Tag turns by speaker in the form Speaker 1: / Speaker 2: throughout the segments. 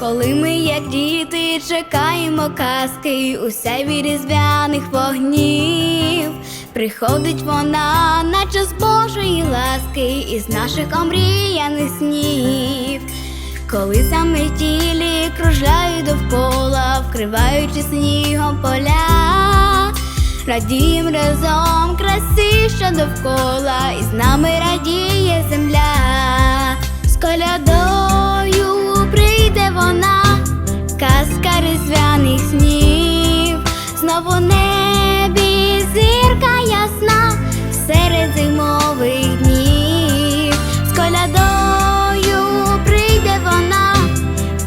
Speaker 1: Коли ми, як діти, чекаємо казки у сяйві різдвяних вогнів, приходить вона, наче з Божої ласки, із наших омріяних снів. Коли заметілі кружляють довкола, вкриваючи снігом поля, радієм разом красі, що довкола, і з нами радіє земля, з колядою в небі зірка ясна серед зимових днів, з колядою прийде вона,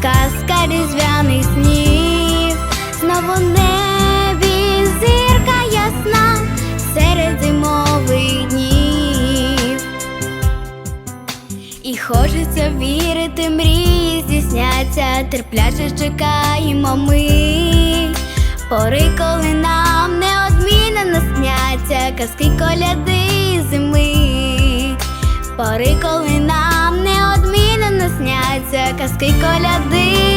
Speaker 1: казка різдвяних снів, знову небі зірка ясна серед зимових днів. І хочеться вірити, мрії здійсняться, терпляче чекаємо ми. Пори, коли нам неодмінно насняться казки коляди зими. Пори, коли нам неодмінно насняться казки коляди